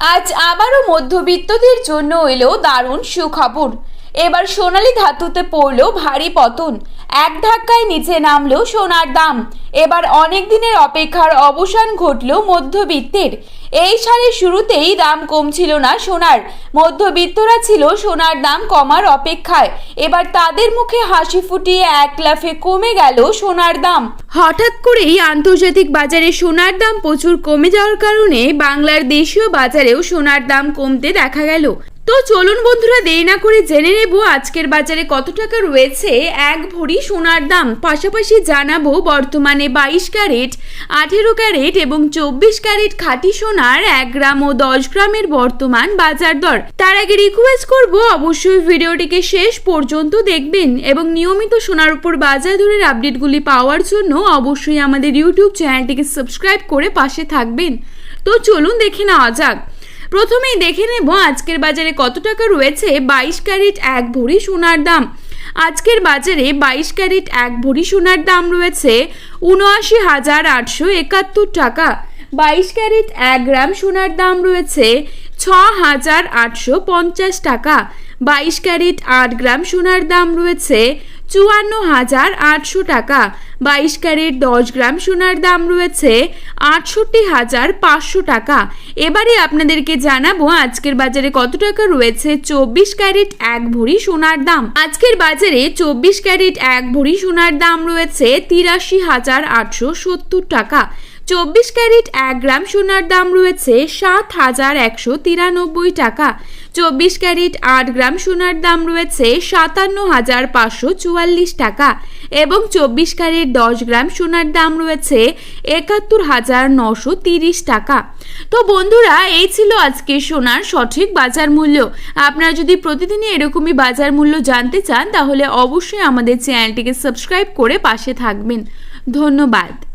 আজ আবারও মধ্যবিত্তদের জন্য এলো দারুণ সুখবর। এবার সোনালি ধাতুতে পড়ল ভারী পতন। এক ধাক্কায় নিচে নামলো সোনার দাম। এবার অনেক দিনের অপেক্ষার অবসান ঘটল মধ্যবিত্তের। এই সালের শুরুতেই দাম কমছিল না সোনার। মধ্যবিত্তরা ছিল সোনার দাম কমার অপেক্ষায়। এবার তাদের মুখে হাসি ফুটিয়ে এক লাফে কমে গেল সোনার দাম। হঠাৎ করেই আন্তর্জাতিক বাজারে সোনার দাম প্রচুর কমে যাওয়ার কারণে বাংলার দেশীয় বাজারেও সোনার দাম কমতে দেখা গেল। তো চলুন বন্ধুরা, দেরি না করে জেনে নেব আজকের বাজারে কত টাকা রয়েছে। এক ভরি সোনার দাম, পাশাপাশি জানাব বর্তমানে বাইশ ক্যারেট, আঠেরো ক্যারেট এবং চব্বিশ ক্যারেট খাঁটি সোনার এক গ্রাম ও দশ গ্রামের বর্তমান বাজার দর। তার আগে রিকোয়েস্ট করব, অবশ্যই ভিডিওটিকে শেষ পর্যন্ত দেখবেন এবং নিয়মিত সোনার উপর বাজার দরের আপডেটগুলি পাওয়ার জন্য অবশ্যই আমাদের ইউটিউব চ্যানেলটিকে সাবস্ক্রাইব করে পাশে থাকবেন। তো চলুন দেখে নেওয়া যাক। প্রথমেই দেখে নেব আজকের বাজারে কত টাকা রয়েছে বাইশ ক্যারেট এক ভরি সোনার দাম। আজকের বাজারে বাইশ ক্যারেট এক ভরি সোনার দাম রয়েছে উনআশি হাজার আটশো একাত্তর টাকা। বাইশ ক্যারেট এক গ্রাম সোনার দাম রয়েছে ছ হাজার আটশো পঞ্চাশ টাকা। বাইশ ক্যারেট আট গ্রাম সোনার দাম রয়েছে চুয়ান্ন হাজার আটশো টাকা। বাইশ ক্যারেট দশ গ্রাম সোনার দাম রয়েছে আটষট্টি হাজার পাঁচশো টাকা। এবারে আপনাদেরকে জানাব আজকের বাজারে কত টাকা রয়েছে। চব্বিশ ক্যারেট এক ভরি সোনার দাম। আজকের বাজারে চব্বিশ ক্যারেট এক ভরি সোনার দাম রয়েছে তিরাশি হাজার আটশো সত্তর টাকা। চব্বিশ ক্যারেট এক গ্রাম সোনার দাম রয়েছে সাত হাজার একশো তিরানব্বই টাকা। চব্বিশ ক্যারেট আট গ্রাম সোনার দাম রয়েছে সাতান্ন হাজার পাঁচশো চুয়াল্লিশ টাকা এবং চব্বিশ ক্যারেট দশ গ্রাম সোনার দাম রয়েছে একাত্তর হাজার নশো তিরিশ টাকা। তো বন্ধুরা, এই ছিল আজকে সোনার সঠিক বাজার মূল্য। আপনারা যদি প্রতিদিনই এরকমই বাজার মূল্য জানতে চান, তাহলে অবশ্যই আমাদের চ্যানেলটিকে সাবস্ক্রাইব করে পাশে থাকবেন। ধন্যবাদ।